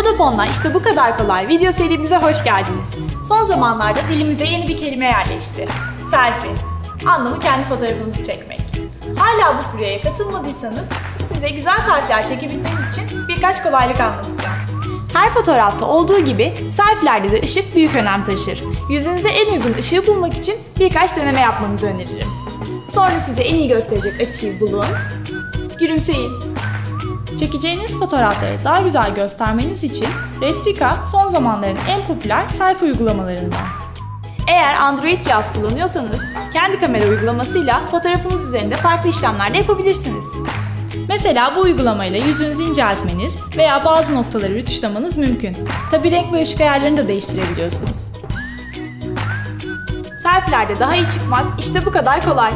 Vodafone'la işte bu kadar kolay video serimize hoş geldiniz. Son zamanlarda dilimize yeni bir kelime yerleşti. Selfie. Anlamı kendi fotoğrafınızı çekmek. Hala bu furyaya katılmadıysanız size güzel selfie'ler çekebilmeniz için birkaç kolaylık anlatacağım. Her fotoğrafta olduğu gibi selfie'lerde de ışık büyük önem taşır. Yüzünüze en uygun ışığı bulmak için birkaç deneme yapmanızı öneririm. Sonra size en iyi gösterecek açıyı bulun. Gülümseyin. Çekeceğiniz fotoğrafları daha güzel göstermeniz için Retrika son zamanların en popüler selfie uygulamalarından. Eğer Android cihaz kullanıyorsanız kendi kamera uygulamasıyla fotoğrafınız üzerinde farklı işlemler de yapabilirsiniz. Mesela bu uygulamayla yüzünüzü inceltmeniz veya bazı noktaları rütuşlamanız mümkün. Tabi renk ve ışık ayarlarını da değiştirebiliyorsunuz. Selfie'lerde daha iyi çıkmak işte bu kadar kolay.